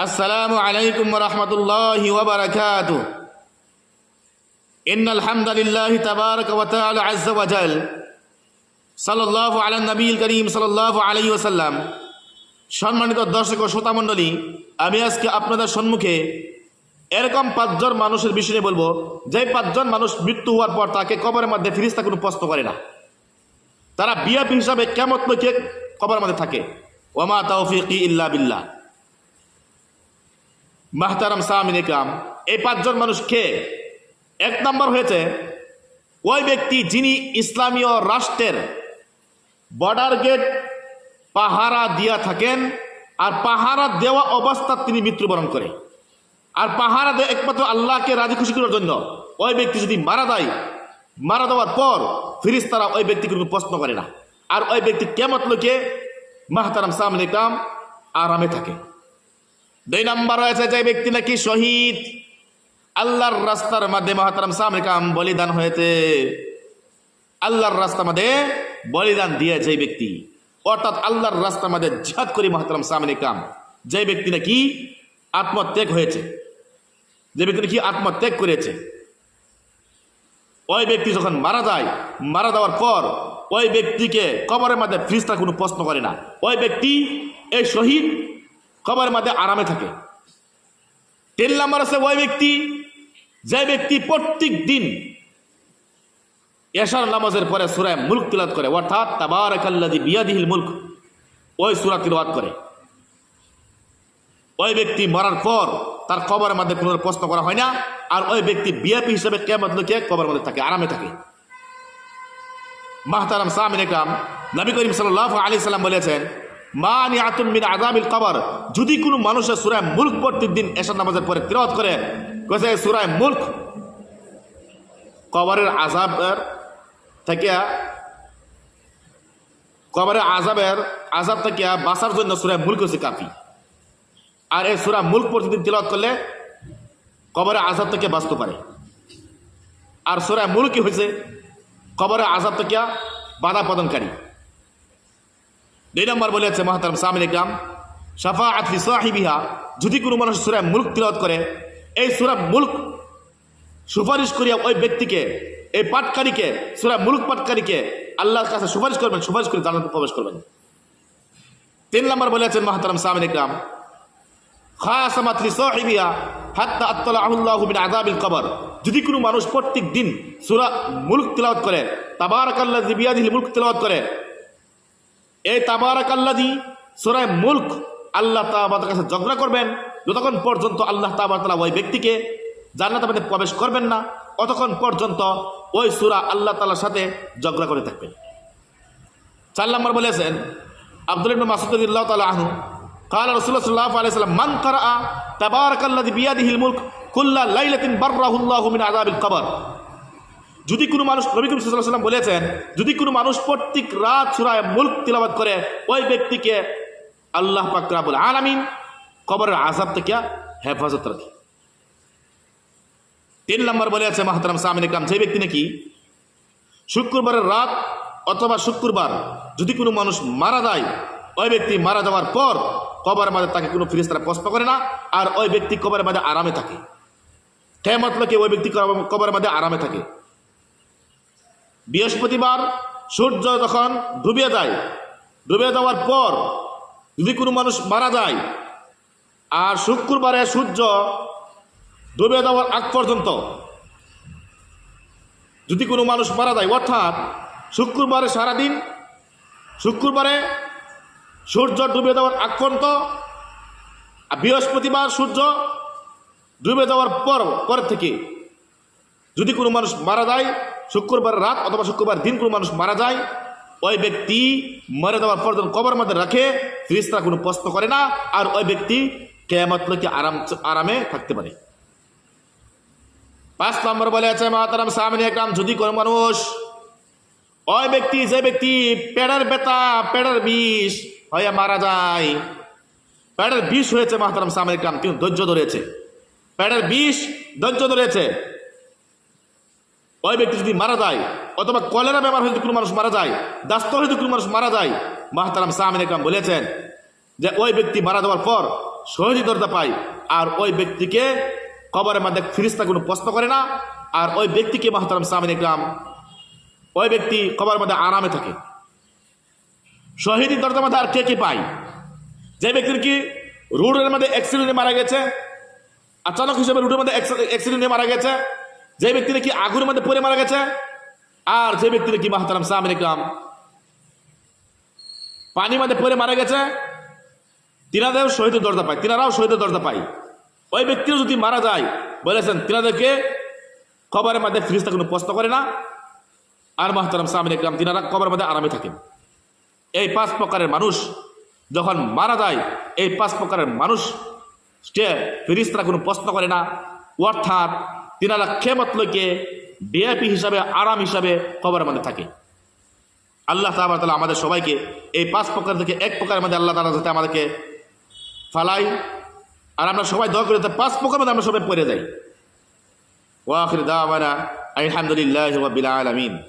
السلام عليكم ورحمة الله وبركاته إن الحمد لله تبارك وتعالى عز وجل صلى الله على النبي الكريم صلى الله عليه وسلم সম্মানিত দর্শক ও শ্রোতামণ্ডলী আমি আজকে আপনাদের সম্মুখে এরকম পাঁচজন মানুষের বিষয়ে বলবো যে পাঁচজন মানুষ মৃত্যু হওয়ার পর তাকে কবরের মধ্যে ফিরিস্তা কোনো প্রশ্ন করে না তারা বিয়াপি হিসাবে কেমত লোকে কবরের মধ্যে থাকে ওমা তৌফিক ইল্লা বিল্লাহ মাহতারাম সামিন ইকরাম। এই পাঁচজন মানুষ কে? এক নম্বর হয়েছে, ওই ব্যক্তি যিনি ইসলামীয় রাষ্ট্রের বর্ডার গেট পাহারা দিয়া থাকেন, আর পাহারা দেওয়া অবস্থা তিনি মৃত্যুবরণ করে। আর পাহারা দেয় একমাত্র আল্লাহকে রাজি খুশি করার জন্য ওই ব্যক্তি যদি মারা দেয় মারা দেওয়ার পর ফিরিস্তারা ওই ব্যক্তিকে কোনো প্রশ্ন করে না। আর ওই ব্যক্তি কেমত লোকে মাহতারাম সামনে কাম আরামে থাকে। দুই নম্বর রয়েছে যে ব্যক্তি নাকি শহীদ, আল্লাহর রাস্তার মধ্যে মহাতারাম সামনে কাম বলিদান হয়েছে। আল্লাহর রাস্তার মধ্যে বলিদান দিয়ে যে ব্যক্তি। অর্থাৎ আল্লাহর রাস্তার মধ্যে জিহাদ করি মহাতারাম সামনে কাম যে ব্যক্তি নাকি আত্মত্যাগ হয়েছে। যে ব্যক্তি নাকি আত্মত্যাগ করেছে। ওই ব্যক্তি যখন মারা যায়, মারা যাওয়ার পর ওই ব্যক্তিকে কবরের মধ্যে ফ্রিজটা কোনো প্রশ্ন করে না। ওই ব্যক্তি এই শহীদ কবরের মধ্যে আরামে থাকে। তিন নম্বর আছে ওই ব্যক্তি, যে ব্যক্তি প্রত্যেক দিন এশার নামাজের পরে সুরায় মুল্ক তিলাত করে, অর্থাৎ তাবারাকাল্লাযী বিয়াদিহিল মুল্ক, ওই সুরা তিলাওয়াত করে। ওই ব্যক্তি মরার পর তার কবরের মধ্যে কোনো প্রশ্ন করা হয় না, আর ওই ব্যক্তি বিয়াপি হিসেবে কেমন লোকে কবরের মধ্যে থাকে, আরামে থাকে। মাহতারাম সামিন একরাম, নবী করিম সাল্লাহ আলি সাল্লাম বলেছেন মিন আযাবিল কবর। যদি কোনো মানুষের সুরায় মুল্ক প্রত্যেক দিন, এশার নামাজের পরে তিলাওয়াত করে, কইছে সূরা মুল্ক কবরের আজাবের থেকে, কবরের আজাবের আযাব থেকে বাঁচার জন্য সুরায় মুল্ক হচ্ছে কাফি। আর এই সূরা মুল্ক প্রতিদিন তিলত করলে কবরের আযাব থেকে বাঁচতে পারে। আর সূরা মুল্ক হয়েছে কবরের আযাব থেকে বাধা প্রদানকারী। দুই নম্বর বলে বলেছে, মহাতারাম সামিন ইকরাম সাফা আতলি সাহিবিহা, যদি কোনো মানুষ সুরা মুল্ক তিলাওয়াত করে, এই সুরা মুল্ক সুপারিশ করিয়া ওই ব্যক্তিকে, এই পাটকারীকে সুরা মুল্ক পাটকারীকে আল্লাহর কাছে সুপারিশ করবেন, সুপারিশ করে জানাতে প্রবেশ করবেন। তিন নম্বর বলেছেন মহাতারাম সামিন ইকরাম খাসামাতলি সাহিবিহা হাত্তা আত্তালা আহুল্লাহু মিন আযাবিল কবর। যদি কোনো মানুষ প্রত্যেক দিন সূরা মুল্ক তিলাওয়াত করে তাবার তাবারাকাল্লাযী বিয়াদিহিল মুল্ক তিলাওয়াত করে এই তাবারাক আল্লাদি সুরায় মুল্ক আল্লাহ তাবার কাছে ঝগড়া করবেন যতক্ষণ পর্যন্ত আল্লাহ তালা ওই ব্যক্তিকে জান্নাত মধ্যে প্রবেশ করবেন না অতক্ষণ পর্যন্ত ওই সুরা আল্লাহ তালার সাথে ঝগড়া করে থাকবেন চার নম্বর বলেছেন আব্দুল ইবনে মাসুদুল্লাহ তাআলা আনহু قال رسول الله صلى الله عليه وسلم من قرأ تبارك الذي بيده الملك كل ليلة بره الله من عذاب القبر যদি কোনো মানুষ নবী সাল্লাম বলেছেন, যদি কোনো মানুষ প্রত্যেক রাত সূরায় মুল্ক তিলাওয়াত করে, ওই ব্যক্তিকে আল্লাহ পাক রাব্বুল আলামিন কবরের আযাব থেকে হেফাজত রাখে। তিন নম্বর বলেছে মাহতারাম সামিন ইকরাম যে ব্যক্তি নাকি শুক্রবারের রাত অথবা শুক্রবার যদি কোনো মানুষ মারা যায়, ওই ব্যক্তি মারা যাওয়ার পর কবরের মাঝে তাকে কোনো ফিরিস্তারা প্রশ্ন করে না, আর ওই ব্যক্তি কবরের মাঝে আরামে থাকে। কেমত লোকে ওই ব্যক্তি কবরের মাঝে আরামে থাকে। বৃহস্পতিবার সূর্য যখন ডুবে যায় ডুবে যাওয়ার পর যদি কোনো মানুষ মারা যায় আর শুক্রবারে সূর্য ডুবে যাওয়ার আগ পর্যন্ত যদি কোনো মানুষ মারা যায়, অর্থাৎ শুক্রবারে সারাদিন, শুক্রবারে সূর্য ডুবে যাওয়ার আগ পর্যন্ত আর বৃহস্পতিবার সূর্য ডুবে যাওয়ার পর পর থেকে যদি কোনো মানুষ মারা যায় শুক্রবার রাত অথবা শুক্রবার দিন কোনো মানুষ মারা যায়, ওই ব্যক্তি মরে যাওয়ার পর যখন কবর মধ্যে রাখে, ফিরিস্তারা কোনো প্রশ্ন করে না, আর ওই ব্যক্তি কেয়ামত লোকে আরাম, আরামে থাকতে পারে। পাঁচ নম্বর বলে আছে মাতারাম সামনে একরাম, যদি কোনো মানুষ ওই ব্যক্তি, যে ব্যক্তি পেড়ের বেতা পেড়ের বিষ হয়ে মারা যায় পেড়ের বিষ হয়েছে মাতারাম সামনে একরাম, কিন্তু ধৈর্য ধরেছে। পেড়ের বিষ ধৈর্য ধরেছে। ওই ব্যক্তি যদি মারা যায়, অথবা কলেরা ব্যবহার হয়ে যদি কোনো মানুষ মারা যায়, দাস্ত হয়ে যদি কোনো মানুষ মারা যায়, মাহতারাম সামিন একরাম বলেছেন যে ওই ব্যক্তি মারা যাওয়ার পর শহীদ দরজা পায়, আর ওই ব্যক্তিকে কবরের মধ্যে ফিরিস্তা কোনো প্রশ্ন করে না, আর ওই ব্যক্তিকে মাহতারাম সামিন ইকরাম ওই ব্যক্তি কবরের মধ্যে আরামে থাকে। শহীদ দরজার মধ্যে আর কে কে পায়? যে ব্যক্তির কি রোডের মধ্যে অ্যাক্সিডেন্টে মারা গেছে, আচানক হিসেবে রোডের মধ্যে অ্যাক্সিডেন্টে মারা গেছে যে ব্যক্তি নাকি আগুনের মধ্যে পড়ে মারা গেছে, আর যে ব্যক্তি নাকি মাহতারাম সামিন ইকরাম পানির মধ্যে পড়ে মারা গেছে তিনাদের শহীদের দরজা পায়, তিনারাও শহীদের দরজা পায়। ওই ব্যক্তিও যদি মারা যায়, বলেছেন তিনাদেরকে কবরের মধ্যে ফিরিস্তা কোনো প্রশ্ন করে না, আর মাহতারাম সামিন ইকরাম তিনারা কবরের মধ্যে আরামে থাকেন। এই পাঁচ প্রকারের মানুষ যখন মারা যায়, এই পাঁচ প্রকারের মানুষ সে ফিরিস্তারা কোনো প্রশ্ন করে না, অর্থাৎ তিনারা খেমত লোকে বিএপি হিসাবে, আরাম হিসাবে কবরের মধ্যে থাকে। আল্লাহ তালা আমাদের সবাইকে এই পাঁচ প্রকার থেকে এক প্রকারের মধ্যে আল্লাহ তালা যাতে আমাদেরকে ফালাই। আর আমরা সবাই দয়া করে পাঁচ প্রকার মধ্যে আমরা সবাই পড়ে যাই। ওয়াখির দাওয়ানা আলহামদুলিল্লাহ রবিল আলমিন।